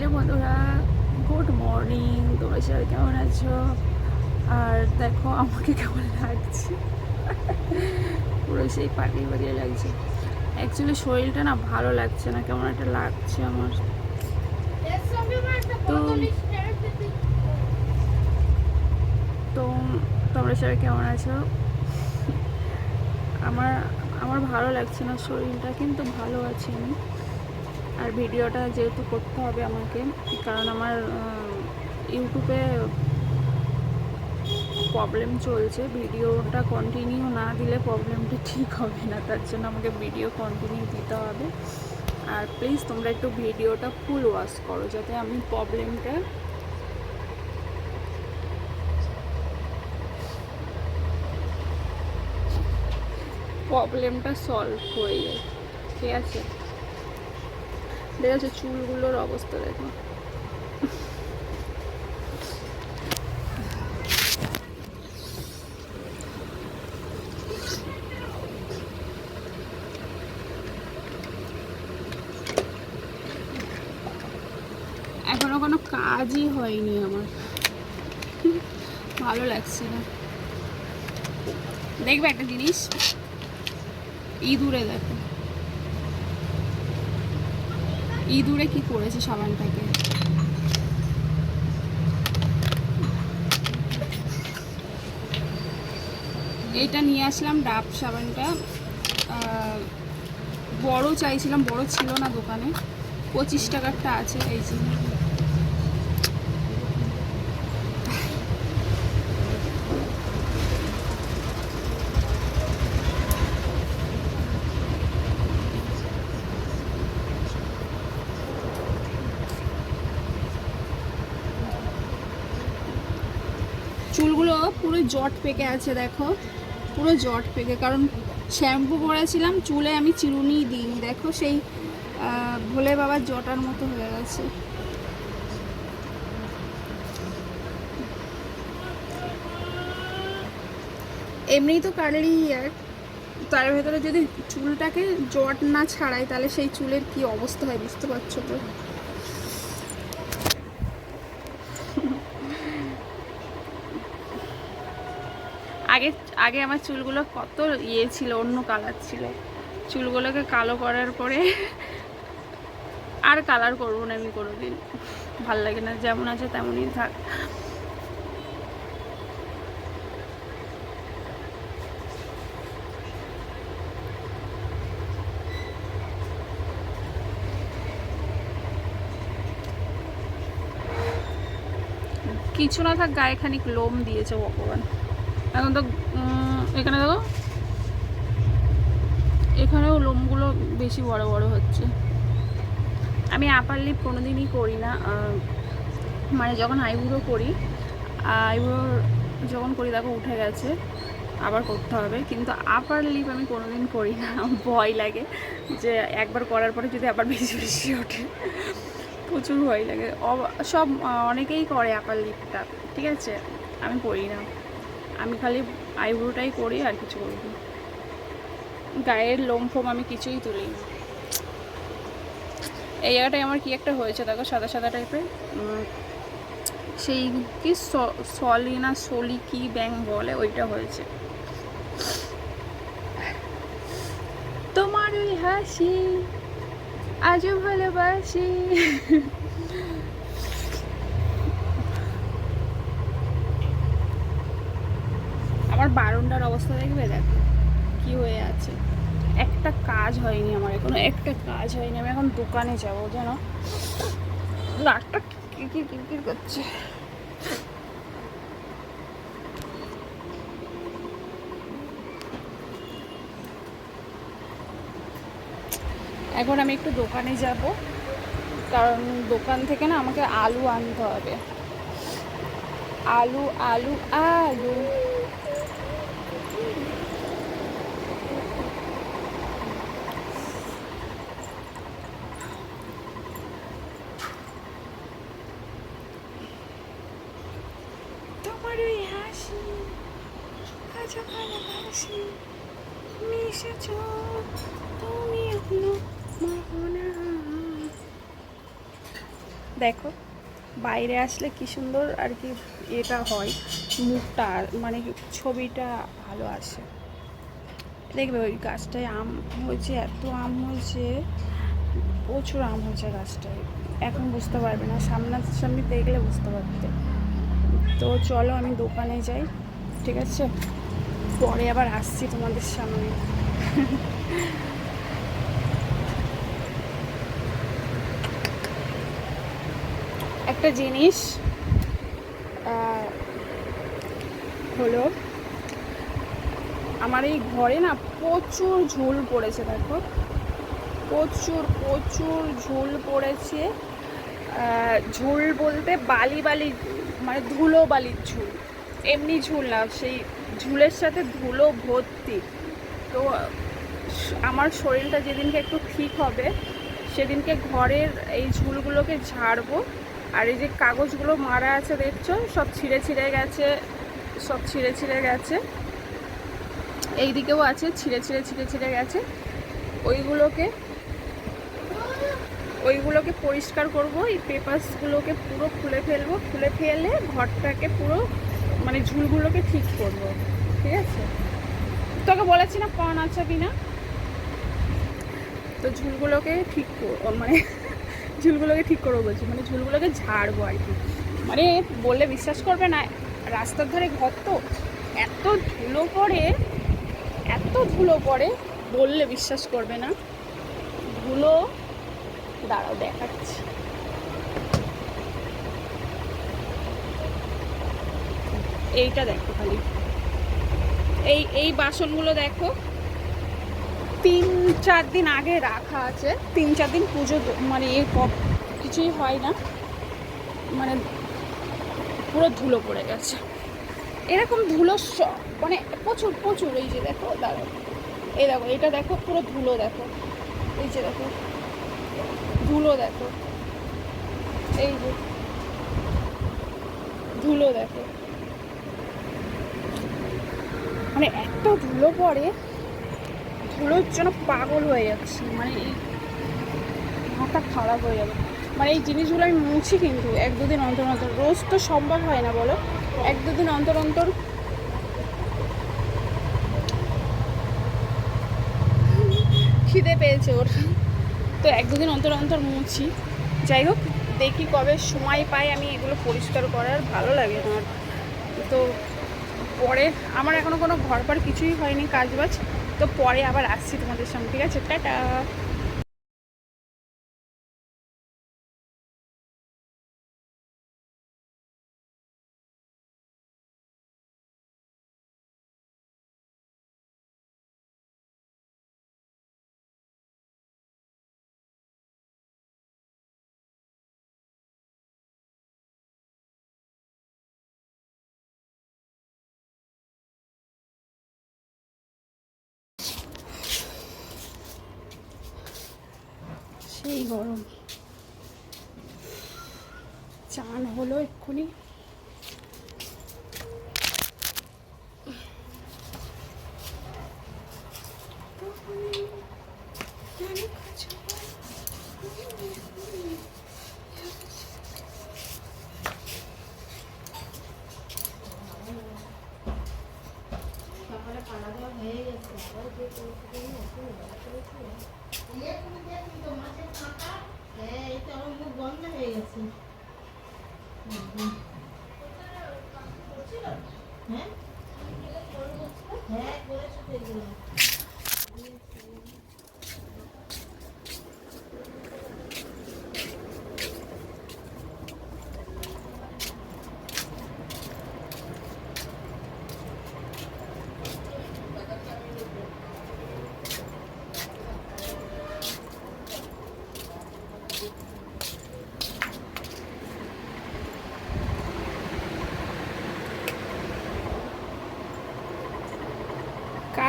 Hello বন্ধুরা good morning তোমরা সবাই কেমন আছো? আর দেখো, আমাকে কেমন লাগছে? পুরো সেই পাটিয়ে পাটিয়ে লাগছে। অ্যাকচুয়ালি শরীরটা না ভালো লাগছে না, কেমন একটা লাগছে আমার। তো তো, তোমরা সবাই কেমন আছো? আমার আমার ভালো লাগছে না শরীরটা, কিন্তু ভালো আছি আমি। আর ভিডিওটা যেহেতু করতে হবে আমাকে, কারণ আমার ইউটিউবে প্রবলেম চলছে, ভিডিওটা কন্টিনিউ না দিলে প্রবলেমটা ঠিক হবে না, তার জন্য আমাকে ভিডিও কন্টিনিউ দিতে হবে। আর প্লিজ তোমরা একটু ভিডিওটা ফুল ওয়াশ করো, যাতে আমি প্রবলেমটা প্রবলেমটা সলভ হয়ে যায়। ঠিক আছে? দেখেছ চুলগুলোর অবস্থা দেখো। এখনও কোনো কাজই হয়নি আমার। ভালো লাগছে না। দেখবে একটা জিনিস? ইঁদুরে দেখো। ইঁদুরে কি করেছে সাবানটাকে এটা নিয়ে আসলাম ডাব সাবানটা। বড় চাইছিলাম, বড় ছিল না দোকানে। পঁচিশ টাকারটা আছে, এই যে চুলগুলো পুরো জট পেকে আছে, দেখো। পুরো জট পেকে, কারণ শ্যাম্পু করেছিলাম, চুলে আমি চিরুনি দিইনি, দেখো সেই ভোলে বাবার জটার মতো হয়ে গেছে। এমনি তো কার্লি হেয়ার তার ভেতরে যদি চুলটাকে জট না ছাড়াই তাহলে সেই চুলের কি অবস্থা হয় বুঝতে পারছ তো? আগে আগে আমার চুলগুলো কত ইয়ে ছিল, অন্য কালার ছিল। চুলগুলোকে কালো করার পরে আর কালার করব না আমি কোনোদিন। ভালো লাগে না, যেমন আছে তেমনই থাক। কিছু না থাক, গায়ে খানিক লোম দিয়েছে ভগবান। এখন তো এখানে দেখো। এখানেও লোমগুলো বেশি বড় বড় হচ্ছে। আমি আপার লিপ কোনোদিনই করি না মানে যখন আইবুড়ো করি আইবুড়ো যখন করি, দেখো উঠে গেছে, আবার করতে হবে। কিন্তু আপার লিপ আমি কোনোদিন করি না ভয় লাগে যে একবার করার পরে যদি আবার বেশি বেশি ওঠে। প্রচুর ভয় লাগে। সব, অনেকেই করে আপার লিপটা ঠিক আছে? আমি করি না। আমি খালি আইব্রোটাই করি আর কিছু করি না। গায়ের লোম ফোম আমি কিছুই তুলি না। এই জায়গাটায় আমার কি একটা হয়েছে দেখো, সাদা সাদা টাইপের সেই কি সলি না সলি কি ব্যাং বলে, ওইটা হয়েছে। তোমার ওই হাসি, আজও ভালোবাসি। আমার অবস্থা দেখবে? দেখো, কি হয়ে আছে। একটা কাজ হয়নি আমার এখনও, একটা কাজ হয়নি। আমি এখন দোকানে যাব যেন নাকটা কিরকির করছে। এখন আমি একটু দোকানে যাব, কারণ দোকান থেকে না আমাকে আলু আনতে হবে। আলু আলু আলু তোমার ওই হাসি কাঁচা ভালোবাসি মিশেছ তুমি দেখো, বাইরে আসলে কি সুন্দর আর কি এটা হয়, মুখটা মানে ছবিটা ভালো আসে। দেখবে ওই গাছটায় আম হয়েছে, এত আম হয়েছে, প্রচুর আম হয়েছে গাছটায়। এখন বুঝতে পারবে না, সামনাসামনি দেখলে বুঝতে পারবে। তো চলো আমি দোকানে যাই, ঠিক আছে? পরে আবার আসছি তোমাদের সামনে। একটা জিনিস হলো, আমার এই ঘরে না প্রচুর ঝুল পড়েছে, দেখো। প্রচুর প্রচুর ঝুল পড়েছে। ঝুল বলতে বালি বালি মানে ধুলো বালির ঝুল। এমনি ঝুল না, সেই ঝুলের সাথে ধুলো ভর্তি। তো, আমার শরীরটা যেদিনকে একটু ঠিক হবে, সেদিনকে ঘরের এই ঝুলগুলোকে ঝাড়বো। আর এই যে কাগজগুলো মারা আছে দেখছ, সব ছিঁড়ে ছিঁড়ে গেছে, সব ছিঁড়ে ছিঁড়ে গেছে। এই দিকেও আছে, ছিঁড়ে ছিঁড়ে ছিঁড়ে ছিঁড়ে গেছে। ওইগুলোকে ওইগুলোকে পরিষ্কার করব, এই পেপারসগুলোকে পুরো খুলে ফেলব। খুলে ফেলে ঘরটাকে পুরো মানে ঝুলগুলোকে ঠিক করব, ঠিক আছে? তোকে বলেছি না কন আছে কিনা তো ঝুলগুলোকে ঠিক মানে ঝুলগুলোকে ঠিক করব বলছি মানে ঝুলগুলোকে ঝাড়বো আর কি। মানে বললে বিশ্বাস করবে না, রাস্তার ধারে ঘর তো, এত ধুলো পড়ে, এত ধুলো পড়ে, বললে বিশ্বাস করবে না। ধুলো, দাঁড়াও দেখাচ্ছি। এইটা দেখো খালি। এই এই বাসনগুলো দেখো। তিন, চার দিন আগে রাখা আছে। তিন, চার দিন পুজো মানে ক- কিছুই হয় না। মানে পুরো ধুলো পড়ে গেছে। এরকম ধুলো মানে প্রচুর প্রচুর। এই যে দেখো, দাঁড়াও। এই দেখো, এটা দেখো, পুরো ধুলো দেখো। এই যে দেখো, ধুলো দেখো। এই যে, ধুলো দেখো। মানে এত ধুলো পড়ে ধুলোর জন্য পাগল হয়ে যাচ্ছে। মানে মাথা খারাপ হয়ে যাবে। মানে এই জিনিসগুলো আমি মুছি কিন্তু এক দুদিন অন্তর অন্তর। রোজ তো সম্ভব হয় না বলো। এক দুদিন অন্তর অন্তর। খিদে পেয়েছে ওর। তো এক দুদিন অন্তর অন্তর মুছি। যাই হোক, দেখি কবে সময় পাই আমি এগুলো পরিষ্কার করার। ভালো লাগে আমার। তো পরে আমার এখনও কোনো ঘর পর কিছুই হয়নি কাজবাজ, তো পরে আবার আসছি তোমাদের সঙ্গে ঠিক আছে? টাটা! সেই গরম। চান হলো এক্ষুনি। সকালে পাড়া দেওয়া হয়ে গেছে। হ্যাঁ? হ্যাঁ, করেছ তো এগুলো।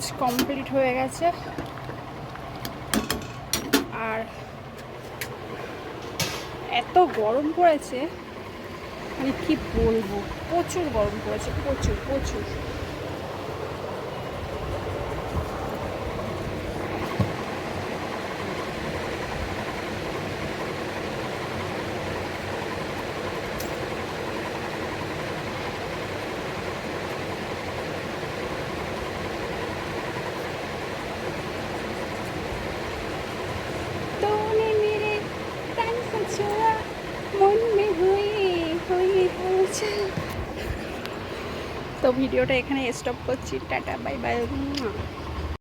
কাজ কমপ্লিট হয়ে গেছে। আর এত গরম পড়েছে মানে কি বলব? প্রচুর গরম পড়েছে, প্রচুর প্রচুর। ভিডিওটা এখানে স্টপ করছি। Tata bye bye